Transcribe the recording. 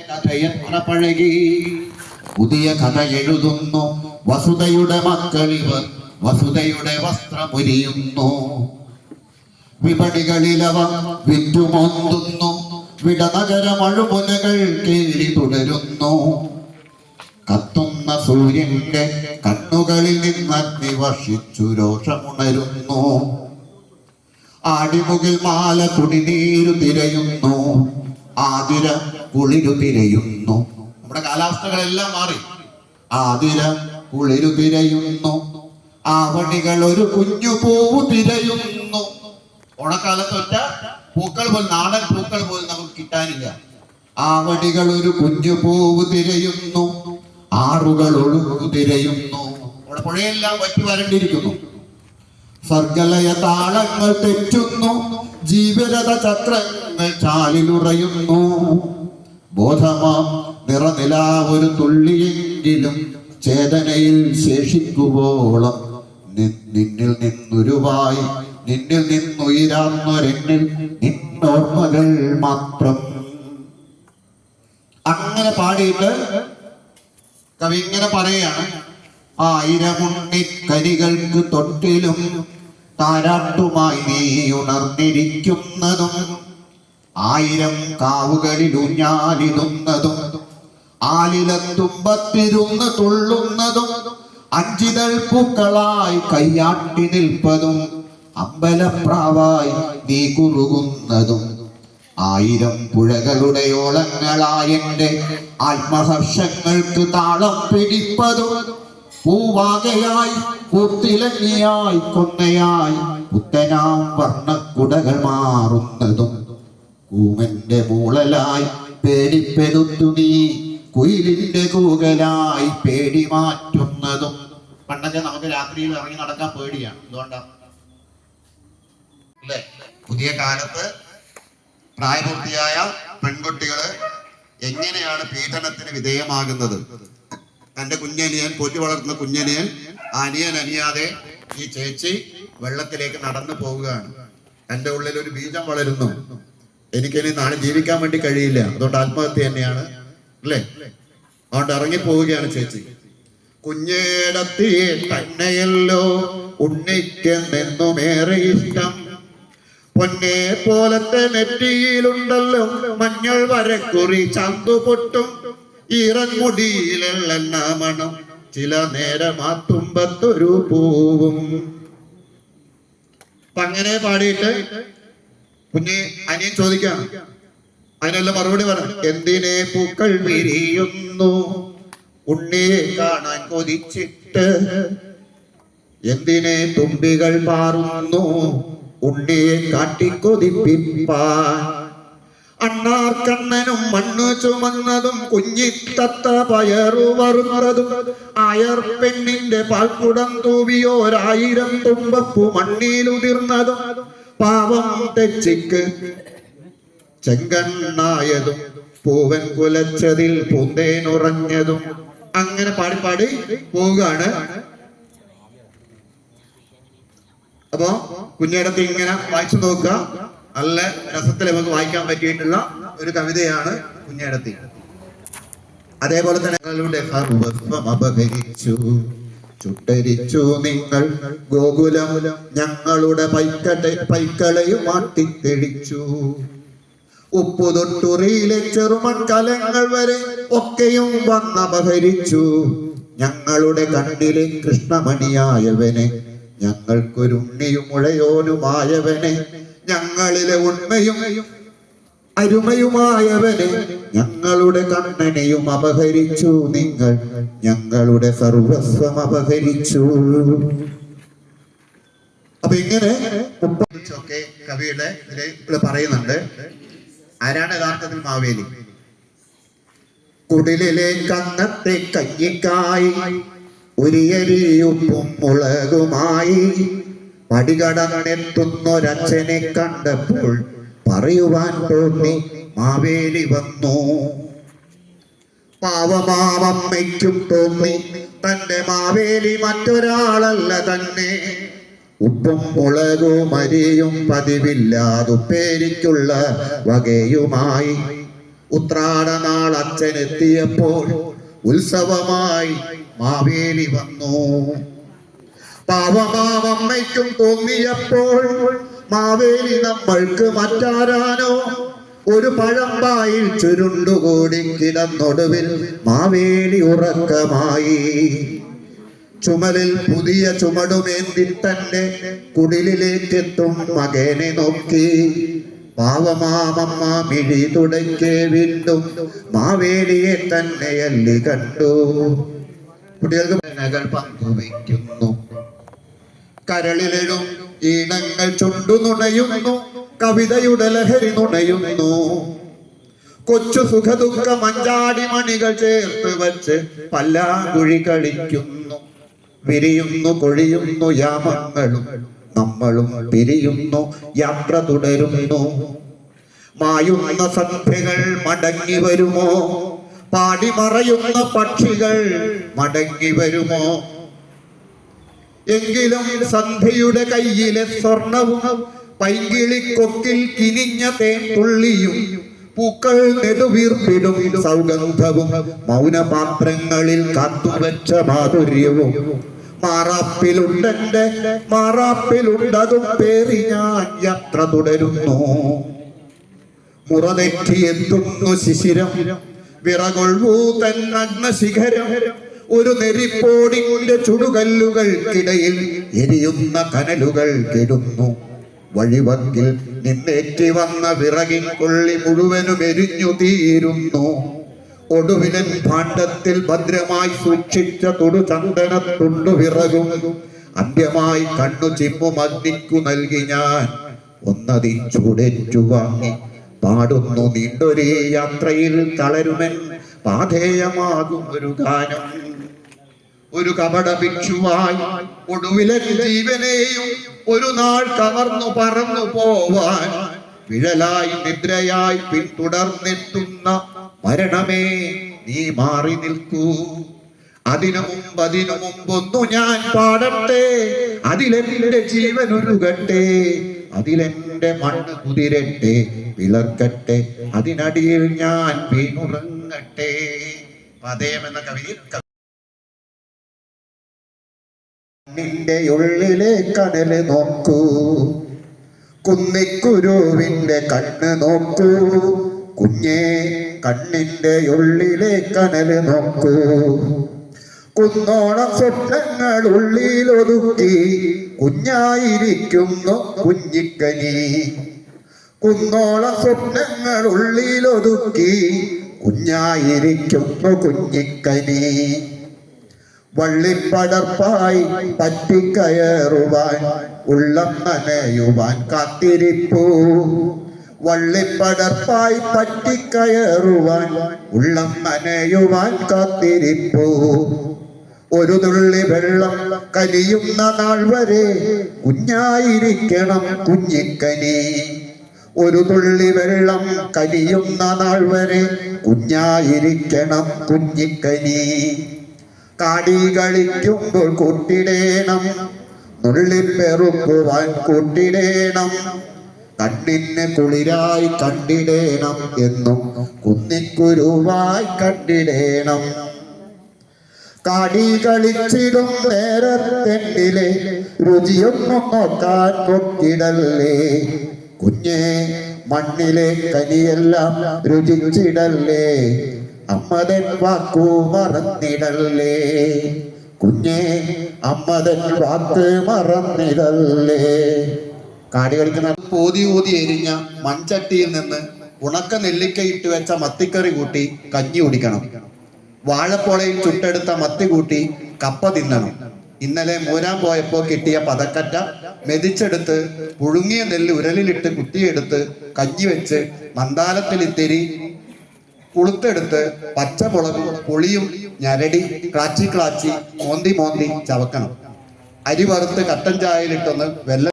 കഥയെത്ര പുതിയ കഥ എഴുതുന്നു. വസുതയുടെ മക്കളിവർ വസുതയുടെ വസ്ത്രമുരിയുന്നു. വിപണികളിലവ വിറ്റുമൊന്തുന്നു. വിടനഗര മഴുമുനകൾ കേറി തുടരുന്നു. കത്തുന്ന സൂര്യന്റെ കണ്ണുകളിൽ നിന്ന് വർഷിച്ചു രോഷമുണരുന്നു. ആടിമുകിൽ മാല തുണിനീരു തിരയുന്നു. ആതിര കുളിരു തിരയുന്നു. നമ്മുടെ കാലാവസ്ഥകളെല്ലാം മാറി. ആതിര കുളിരു തിരയുന്നു. ആവണികൾ ഒരു കുഞ്ഞു പൂവ് തിരയുന്നു. ഓണക്കാലത്തൊറ്റ പൂക്കൾ പോലും നാടൻ പൂക്കൾ പോലും നമുക്ക് കിട്ടാനില്ല. ആവണികൾ ഒരു കുഞ്ഞു പൂവ് തിരയുന്നു. ആറുകൾ ഒഴുകു തിരയുന്നു. പുഴയെല്ലാം വറ്റി വരണ്ടിരിക്കുന്നു. സർഗലയ താളങ്ങൾ തെറ്റുന്നു ജീവരഥ ചക്രങ്ങൾ ചാലിലുറയുന്നു. ബോധമാം നിറനിലാവൊരു തുള്ളിയെങ്കിലും ചേതനയിൽ ശേഷിക്കുവോളം നിന്നിൽ നിന്നുരുവായി നിന്നിൽ നിന്നുയരാന്നൊരെന്നിൽ നിന്നോർമ്മകൾ മാത്രം. അങ്ങനെ പാടിയിട്ട് കവി ഇങ്ങനെ പറയാണ് ആയിരമുണ്ണിക്കരികൾക്ക് തൊട്ടിലും താരാട്ടുമായി നീ ഉണർന്നിരിക്കുന്നതും ആയിരം കാവുകളിൽ ഊഞ്ഞാലിടുന്നതും ആലിലത്തുമ്പത്തിരുന്ന് തുള്ളുന്നതും അഞ്ചിതൾ പൂക്കളായി കയ്യാട്ടി നിൽപ്പതും അമ്പലപ്രാവായി നീ കുറുകുന്നതും ആയിരം പുഴകളുടെ ഓളങ്ങളായെന്റെ ആത്മഹർഷങ്ങൾക്ക് താളം പിടിപ്പതും പൂവാകയായി പൂത്തിലങ്ങിയായി കൊന്നയായി പുത്തനാം വർണക്കുടകൾ മാറുന്നതും കൂമന്റെ മൂളലായി പേടിപ്പെരുത്തു നീ കുയിലിന്റെ കൂകലായി പേടി മാറ്റുന്നതും പണ്ടൊക്കെ നമുക്ക് രാത്രിയിൽ ഇറങ്ങി നടക്കാൻ പേടിയാണ്. എന്തുകൊണ്ടാണ് അല്ലേ? പുതിയ കാലത്ത് പ്രായപൂർത്തിയായ പെൺകുട്ടികൾ എങ്ങനെയാണ് പീഡനത്തിന് വിധേയമാകുന്നത്? തന്റെ കുഞ്ഞനിയൻ പോറ്റി വളർത്തുന്ന കുഞ്ഞനിയൻ അനിയൻ അനിയാതെ ഈ ചേച്ചി വെള്ളത്തിലേക്ക് നടന്നു പോവുകയാണ്. എന്റെ ഉള്ളിൽ ഒരു ബീജം വളരുന്നു. എനിക്കിനി നാളെ ജീവിക്കാൻ വേണ്ടി കഴിയില്ല. അതുകൊണ്ട് ആത്മഹത്യ തന്നെയാണ്. അല്ലേ? അതുകൊണ്ട് ഇറങ്ങി പോവുകയാണ് ചേച്ചി. കുഞ്ഞേടത്തി ഉണ്ണിക്കെന്നെന്നുമേറെ ഇഷ്ടം പൊന്നെ പോലത്തെ നെറ്റിയിലുണ്ടല്ലോ മഞ്ഞൾ വരക്കുറി ചന്തു പൊട്ടും ഇറങ്ങുടിയിലെണ്ണ മണം ചില നേരം ആ തുമ്പത്തൊരു പൂവും. അപ്പൊ അങ്ങനെ പാടിയിട്ട് കുഞ്ഞ് അനിയൻ ചോദിക്കാം. അതിനുള്ള മറുപടി പറ. എന്തിനെ പൂക്കൾ വിരിയുന്നു? ഉണ്ണിയെ കാണാൻ കൊതിച്ചിട്ട് എന്തിനെ തുമ്പികൾ പാറുന്നു? ഉണ്ണിയെ കാട്ടിക്കൊതിപ്പിപ്പാൻ അണ്ണാർക്കണ്ണനും മണ്ണ് ചുമന്നതും കുഞ്ഞിത്തത്ത പയറു വറുന്നതും അയർ പെണ്ണിന്റെ പാൽക്കുടം തൂവിയോരായിരം തുമ്പപ്പു മണ്ണിലുതിർന്നതും പാവം തെച്ചിക്ക് ചെങ്കണ്ണായതും പൂവൻ കുലച്ചതിൽ പൂന്തേനുറഞ്ഞതും. അങ്ങനെ പാടി പാടി പോവുകയാണ്. അപ്പോ കുഞ്ഞിടത്ത് ഇങ്ങനെ വായിച്ചു നോക്കുക. നല്ല രസത്തിൽ നമുക്ക് വായിക്കാൻ പറ്റിയിട്ടുള്ള ഒരു കവിതയാണ് കുഞ്ഞേടത്തി. അതേപോലെ തന്നെ സർവസ്വം അപഹരിച്ചു. ചുട്ടരിച്ചു നിങ്ങൾ. ഗോകുലം ഞങ്ങളുടെ പൈക്കട്ടെ പൈക്കളയും മാട്ടിത്തെടിച്ചു ഉപ്പു തൊട്ടുറിയിലെ ചെറുമൺ കലങ്ങൾ വരെ ഒക്കെയും വന്നപഹരിച്ചു. ഞങ്ങളുടെ കണ്ണിലെ കൃഷ്ണമണിയായവനെ ഞങ്ങൾക്കൊരുണ്ണിയും ഉഴയോനുമായവനെ ഞങ്ങളിലെ ഉണ്മയും അരുമയുമായവനെ ഞങ്ങളുടെ കണ്ണനെയും അപഹരിച്ചു. നിങ്ങൾ ഞങ്ങളുടെ സർവസ്വം അപഹരിച്ചു. അപ്പൊ ഇങ്ങനെ ഒക്കെ കവിയുടെ പറയുന്നുണ്ട്. ആരാണ് യഥാർത്ഥത്തിൽ മാവേലി? കുടിലിലെ കന്നത്തെ കയ്യിക്കായി ഉരിയരിയുപ്പും മുളകുമായി. പടികടന്നെത്തുന്നൊരച്ഛനെ കണ്ടപ്പോൾ പറയുവാൻ തോന്നി മാവേലി വന്നു. പാവമാവമ്മയ്ക്കും തോന്നി തന്റെ മാവേലി മറ്റൊരാളല്ല തന്നെ. ഉപ്പും മുളകും അരിയും പതിവില്ലാതുപ്പേരിക്കുള്ള വകയുമായി ഉത്രാടനാൾ അച്ഛനെത്തിയപ്പോൾ ഉത്സവമായി മാവേലി വന്നു. പാവമാവമ്മയ്ക്കും തോന്നിയപ്പോൾ മാവേലി നമ്മൾക്ക് മറ്റാരാനോ? ഒരു പഴമ്പായിൽ ചുരുണ്ടുകൂടി കിടന്നൊടുവിൽ മാവേലി ഉറക്കമായി. ചുമലിൽ പുതിയ ചുമടുമേന്തി തന്റെ കുടിലിലേക്കെത്തും മകനെ നോക്കി. പാവമാമമ്മ മിഴി തുടക്കെ വീണ്ടും മാവേലിയെ തന്നെ അല്ലി കണ്ടു. കുട്ടികൾക്ക് പങ്കുവയ്ക്കുന്നു. കരളിലെഴും ഈണങ്ങൾ ചുണ്ടു നുണയുന്നു കവിതയുടെ ലഹരി നുണയുന്നു. കൊച്ചു സുഖദുഃഖ മഞ്ചാടി മണികൾ ചേർത്ത് വച്ച് പല്ലാങ്കുഴി കളിക്കുന്നു. വിരിയുന്നു കൊഴിയുന്നു യാമങ്ങളും നമ്മളും പിരിയുന്നു യാത്ര തുടരുന്നു. മായുന്ന സന്ധ്യകൾ മടങ്ങി വരുമോ? പാടി മറയുന്ന പക്ഷികൾ മടങ്ങി വരുമോ? എങ്കിലും സന്ധ്യയുടെ കയ്യിലെ സ്വർണവും പൈങ്കിളിക്കൊക്കിൽ കിനിഞ്ഞ തേൻ തുള്ളിയും പൂക്കൾ നെടുവീർപ്പിടും സൗഗന്ധവും മൗനപാത്രങ്ങളിൽ കാത്തുവച്ച മാധുര്യവും. മാറാപ്പിലുണ്ടെന്റെ മാറാപ്പിലുണ്ടതും പേറി ഞാൻ യാത്ര തുടരുന്നു. മുറതെറ്റി എത്തുന്നു ശിശിരം? വിറകൊള്ളൂ ശിഖരം ഒരു നെരിപ്പോടിന്റെ ചുടുകല്ലുകൾക്കിടയിൽ എരിയുന്ന കനലുകൾ കെടുന്നു. വഴിവക്കിൽ നിന്നേറ്റി വന്ന വിറകിൻ കൊള്ളി മുഴുവനും എരിഞ്ഞു തീരുന്നു. ഒടുവിനൻ ഭാണ്ഡത്തിൽ ഭദ്രമായി സൂക്ഷിച്ച തൊടു ചന്ദനത്തുണ്ടു വിറകും. അന്ത്യമായി കണ്ണു ചിമ്മും അഗ്നിക്കു നൽകി ഞാൻ. ഒന്നതി ചൂടേറ്റു വാങ്ങി. പാടുന്നു നീണ്ടൊരേ യാത്രയിൽ തളരുമൻ. പാധേയമാകും ഒരു ഗാനം. ഒരു കപട ഭിക്ഷുവായി ഒടുവിലെ ജീവനെയും ഒരു നാൾ കവർന്നു പറന്നു പോവാൻ വിഴലായി നിദ്രയായി പിന്തുടർന്നെത്തുന്ന മരണമേ നീ മാറി നിൽക്കൂ. അതിനു മുമ്പ് അതിനു മുമ്പൊന്നു ഞാൻ പാടട്ടെ. അതിലെന്റെ ജീവൻ ഒരുകട്ടെ. അതിലെന്റെ മണ്ണ് കുതിരട്ടെ വിളർക്കട്ടെ അതിനടിയിൽ ഞാൻ വീണുറങ്ങട്ടെ. പതയം എന്ന നിന്റെ ഉള്ളിലെ കടൽ നോക്കൂ. കുന്നിക്കുരുവിന്റെ കണ്ണ് നോക്കൂ. കുഞ്ഞേ കണ്ണിന്റെ ഉള്ളിലെ കനൽ നോക്കൂ. കുന്നോളം സ്വപ്നങ്ങൾ ഉള്ളിൽ ഒതുക്കി കുഞ്ഞായിരിക്കുന്നു കുഞ്ഞിക്കനി. കുന്നോളം സ്വപ്നങ്ങൾ ഉള്ളിൽ ഒതുക്കി കുഞ്ഞായിരിക്കുന്നു കുഞ്ഞിക്കനി. വള്ളിപ്പടർപ്പായി പറ്റിക്കയറുവാൻ ഉള്ളം നനയുവാൻ കാത്തിരിപ്പൂ. വള്ളിപ്പടർപ്പായി പറ്റിക്കയറുവാൻ ഉള്ളം നനയുവാൻ കാത്തിരിപ്പൂ. ഒരു തുള്ളി വെള്ളം കലിയുന്ന നാൾ വരെ കുഞ്ഞായിരിക്കണം കുഞ്ഞിക്കനി. ഒരു തുള്ളി വെള്ളം കലിയുന്ന നാൾ വരെ കുഞ്ഞായിരിക്കണം കുഞ്ഞിക്കനി. കാടി കളിക്കുമ്പോൾ കൂട്ടിടേണം നുള്ളിപ്പെറുക്കുവാൻ കൂട്ടിടേണം. കണ്ണിന് കുളിരായി കണ്ടിടേണം എന്നും കുന്നിക്കുരുവായി കണ്ടിടേണം. കാടി കളിച്ചിടും നേരത്തെന്നിലെ രുചിയൊന്നും നോക്കാൻ പൊക്കിടല്ലേ. കുഞ്ഞേ മണ്ണിലെ കനിയെല്ലാം രുചിച്ചിടല്ലേ. അമ്മതൻ വാക്കു മറന്നിടല്ലേ? കുഞ്ഞേ അമ്മതൻ വാക്ക് മറന്നിടല്ലേ? കാടി കളിക്കുന്ന പോതി ഊതി എരിഞ്ഞ മൺചട്ടിയിൽ നിന്ന് ഉണക്ക നെല്ലിക്ക ഇട്ട് വെച്ച മത്തിക്കറി കൂട്ടി കഞ്ഞി കുടിക്കണം. വാഴപ്പോളയിൽ ചുട്ടെടുത്ത മത്തി കൂട്ടി കപ്പ തിന്നണം. ഇന്നലെ മൂരാൻ പോയപ്പോ കിട്ടിയ പതക്കറ്റ മെതിച്ചെടുത്ത് പുഴുങ്ങിയ നെല്ല് ഉരലിലിട്ട് കുത്തിയെടുത്ത് കഞ്ഞി വെച്ച് മന്ദാലത്തിൽ ഇത്തിരി കുളുത്തെടുത്ത് പച്ചമുളകും പുളിയും ഞരടി ക്ലാച്ചി ക്ലാച്ചി മോന്തി മോന്തി ചവക്കണം. അരി വറുത്ത് കട്ടൻ ചായയിലിട്ടൊന്ന് വെള്ളം